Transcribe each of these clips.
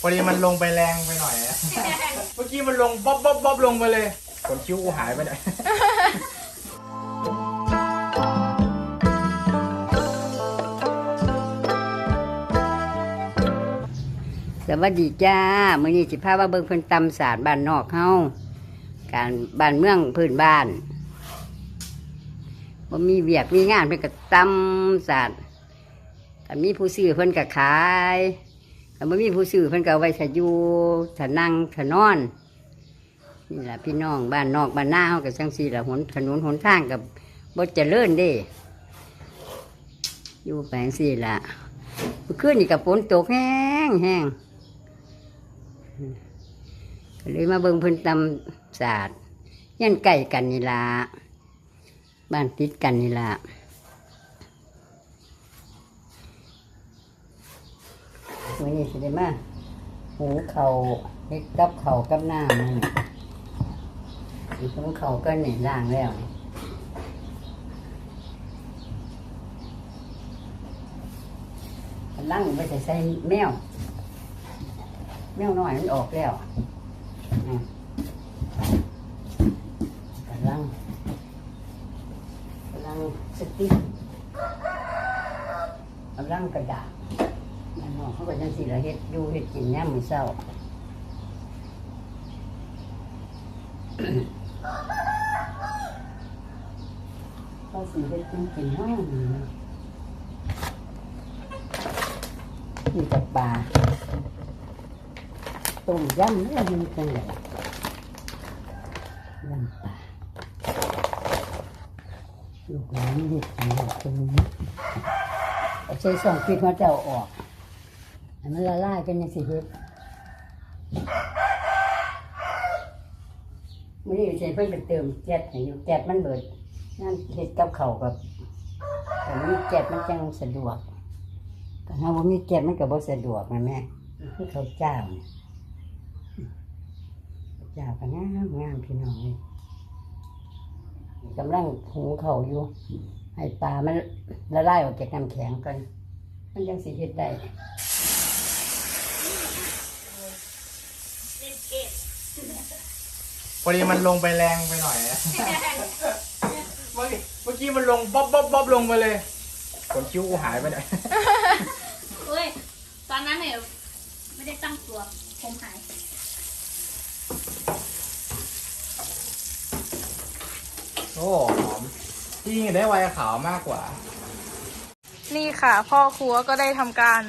พอดีมันลงไปแรงไปหน่อยอะเมื่อกี้มันลงบ๊อบบ๊อบบ๊อบลงไปเลยขนคิ้วกูหายไปไหน สวัสดีจ้ามื้อนี้สิพาว่าเบิ่งเพิ่นตำศาสตร์บ้านนอกเฮาการบ้านเมืองพื้นบ้านบ่มีเวียกมีงานเพิ่นก็ตำศาสตร์ถ้ามีผู้ซื้อเพิ่นก็ขาย ถ้าบ่มีผู้ซื้อเพิ่นก็เอาไว้ถ้าอยู่ถ้านั่งถ้านอนนี่ล่ะพี่น้องบ้านนอกบ้านหน้าเฮาก็จังซี่ล่ะหนถนนหนทางก็บ่เจริญเด้ อยู่ไปจังซี่ล่ะเมื่อคืนนี่ก็ฝนตกแห้งแห้งก็เลยมาเบิ่งเพิ่นตำศาสตร์ยันใกล้กันนี่ละบ้านติดกันนี่ละ วันนี้สิได้มาหุงเขาเฮ็ดกับเขากับน้ำนี่สิหุงเขาก็เนี่ยล้างแล้วนี่กำลังไปใส่ใส่แมว แมวน้อยมันออกแล้วกำลังกำลังสติกำลังกระดาษ นั่นเนาะเขาก็ยังสิละเฮ็ดอยู่เฮ็ดกินย่ามมื้อเช้าเขาสิเฮ็ดกินกินห้องนี่กับปลาต้มยำเนี่ยมันเป็นไงยำปลาลูกหลานเด็กหลานคนนี้เอาใช้สองพริกมาเจ้าออก ให้มันละลายเป็นยังสิเฮ็ดมื่อนี้ใช้เพิ่นไปเติมแก๊สให้อยู่แก๊สมันเบิดนั่นเฮ็ดกับข้าวกับแต่มีแก๊สมันจังสะดวกแต่ถ้าว่ามีแก๊สมันก็บ่สะดวกนะแม่คือข้าวเจ้าเนี่ยเจ้าก็งามงามพี่น้องเลยกำลังหุงเขาวอยู่ให้ปลามันละลายออกจากน้ำแข็งกันมันยังสิเฮ็ดได้ พอดีมันลงไปแรงไปหน่อยอะเมื่อกี้เมื่อกี้มันลงบ๊อบบ๊อบบ๊อบลงไปเลยขนคิ้วกูหายไปไหนเฮ้ย ตอนนั้นเนี่ยไม่ได้ตั้งตัว ผมหาย โอ้หอมจริงๆได้ไวน์ขาวมากกว่า นี่ค่ะ พ่อครัวก็ได้ทำการ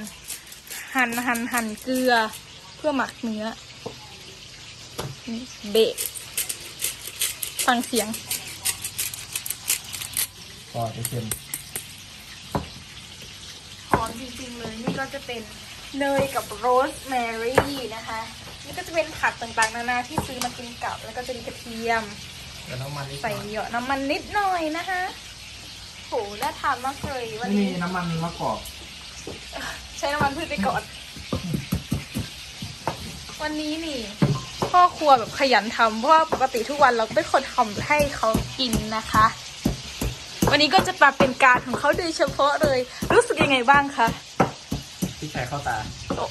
หั่นหั่นหั่นเกลือเพื่อหมักเนื้อนี่เบะ ฟังเสียงก็จะเค็มหอมจริงๆเลย นี่ก็จะเป็นเนยกับโรสแมรี่นะคะ นี่ก็จะเป็นผักต่างๆนานาที่ซื้อมากินกับ แล้วก็จะมีกระเทียม แล้วน้ำมันนิดหใส่น่อยเหยาะน้ำมันนิดหน่อยนะคะโหน่าทานมากเลยวันไม่มีนี้น้ำมันมะกอกใช้น้ำมันพืชไปก่อน วันนี้นี่ พ่อครัวแบบขยันทำเพราะว่าปกติทุกวันเราเป็นคนทำให้เขากินนะคะ วันนี้ก็จะมาเป็นการของเขาโดยเฉพาะเลย รู้สึกยังไงบ้างคะพริกไทยเข้าตาโอ้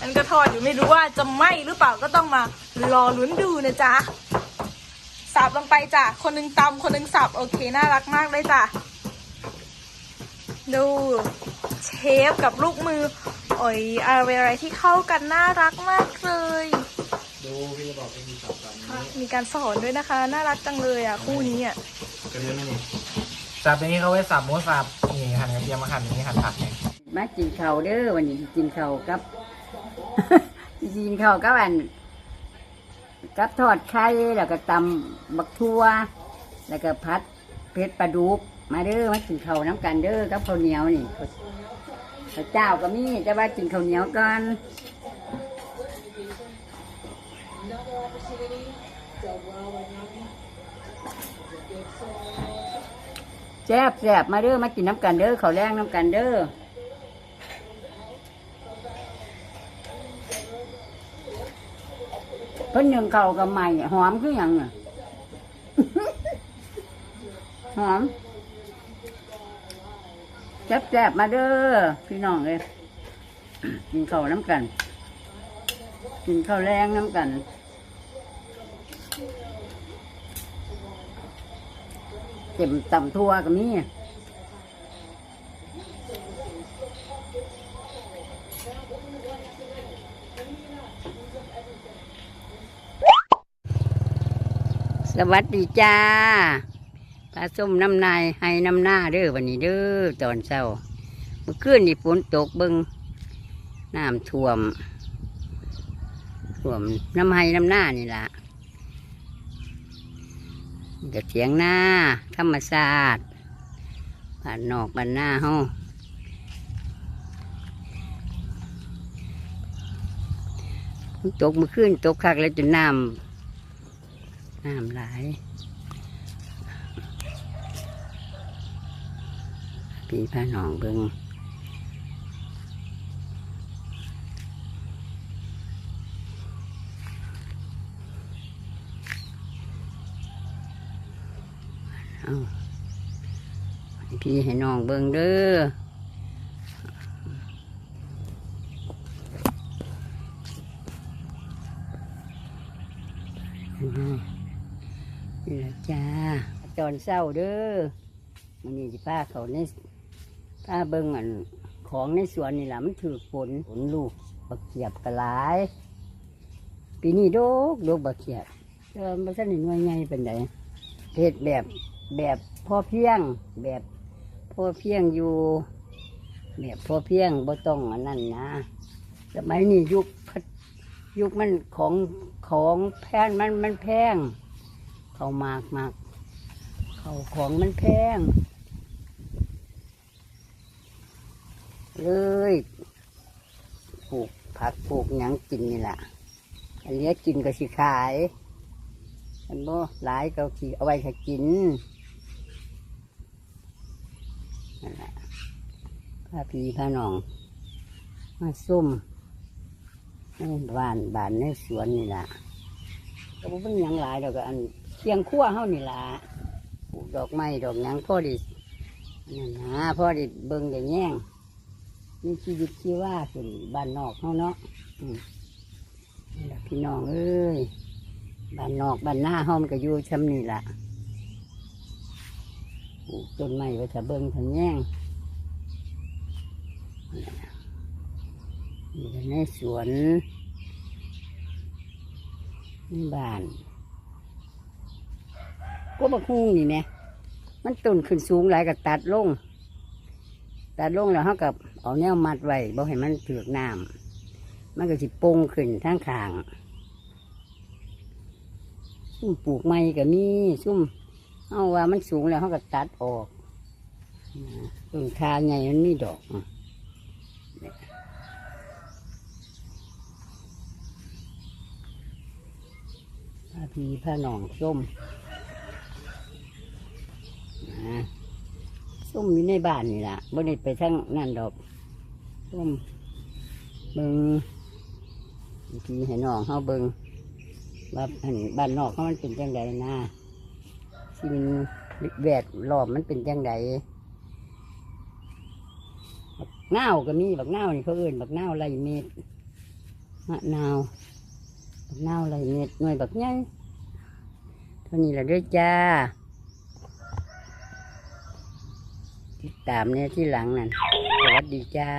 อันก็ทอดอยู่ไม่รู้ว่าจะไหมหรือเปล่าก็ต้องมารอลุ้นดูนะจ๊ะสับลงไปจ้ะ คนหนึงตำคนหนึงสับโอเคน่ารักมากเลยจ้ะ ดู เชฟกับลูกมือ โอ้ยอะไรอะไรที่เข้ากันน่ารักมากเลย ดูพี่จะบอกเป็นมีสับแบบนี้มีการสอนด้วยนะคะ น่ารักจังเลยอะ คู่นี้อะกระเทียมไหมนี่สับอย่างนี้เขาไว้สับหมูสับนี่หั่นกระเทียมมาหั่นอย่างนี้หั่นผักเนี่ยมากินข้าวเด้อวันนี้สิกินข้าวกับสิกินข้าวกับอันกับทอดไข่แล้วก็ตำบักทั่ว แล้วก็พัดเพชรปลาดุก มาเด้อมากินข้าวน้ำกันเด้อกับข้าวเหนียวนี่ ข้าวเจ้าก็มีแต่ว่ากินข้าวเหนียวก่อนแซ่บแซ่บมาเด้อมากินน้ำกันเด้อข้าวแรงน้ำกันเด้อเพิ่นยังเข่ากับใหม่หอมคือยังน่ะ หอม แซ่บๆมาเด้อพี่น้องเลยกินข้าวน้ำกัน กินข้าวแรงน้ำกันเจ็บต่ำทั่วก็มีสวัสดีจ้า ปลาส้มน้ำนายให้น้ำหน้าเด้อวันนี้เด้อตอนเช้าเมื่อคืนนี่ฝนตกเบิงน้ำท่วมท่วมน้ำไห้น้ำหน้านี่ละกระเถียงหน้าธรรมศาสตร์บ้านนอกบ้านหน้าเฮาฝนตกเมื่อคืนตกคักแล้วจนน้ำน้ำหล พี่พาน้องเบิงเอาพี่ให้น้องเบิ่งเด้อนี่ละจ้าจอนเศร้าเด้อมันนี่สิพาเขาใน พาเบิ่งอันของในสวนนี่แหละมันถือฝนฝนลูกบักเขียบกระหลาย ปีนี้โดกโดกบักเขียบเออมันสนิทหน่วยใหญ่เป็นไดเฮ็ดแบบแบบพอเพียง แบบพอเพียงอยู่ แบบพอเพียงบ่ต้องอันนั้นนะสมัยนี้ยุคพยุคมันของของแพงมันมันแพงเขามากมากเขาของมันแพง เลยปลูกผักปลูกหยังกินนี่แหละอันเลี้ยกินก็สิขายอันบ่หลายก็สิเอาไว้ให้กินนั่นแหละพาพี่พาน้อง มาซุ่มในบ้านบ้านในสวนนี่แหละก็บ่เป็นหยังหลายดอกก็อันเชียงขั้วเฮานี่ล่ะปลูกดอกไม้ดอกหยังพอดินั่นนะพอดิเบิ่งได้แย่ง มีชีวิตชีว่าขึ้นบ้านนอกเฮาเนาะอืมนี่ล่ะพี่น้องเอ้ยบ้านนอกบ้านหน้าห้อมนก็อยู่ช้ำนี่ล่ะปลูกต้นไม้ไว้ถ้าเบิ้งถ้าแย่งนี่ก็ในสวนนี่บ้าน ก็บักฮุ่งนี่แหม่มันต้นขึ้นสูงหลายก็ตัดลง ตัดลงแล้วเขากับ เอาแนวมัดไว้บ่ให้มันเถือกน้ำมันก็สิปงขึ้นทั้งขางซุ่มปลูกไม้ก็มีซุ่มเอาว่ามันสูงแล้วเขาก็ตัดออกต้นคาใหญ่มันมีดอกอะเนี่ยผ้าพีผ้าหนองส้มส้มอยู่ในบ้านนี่ล่ะบ่ได้ไปทั้งนั่นดอก ส้มเบิงพีให้น้องเขาเบิงว่าอันบ้านนอกเขามันเป็นจังไดนะสิ่งแวดล้อมมันเป็นจังไดบักนาวก็มีบักนาวนี่เขาเอื่นบักนาวไรเม็ดมะนาวบักนาวไรเม็ดหน่วยบักใหญ่เท่านี้แหละเด้วยจ้าติดตามเนี่ยที่หลังนั่นสวัสดีจ้า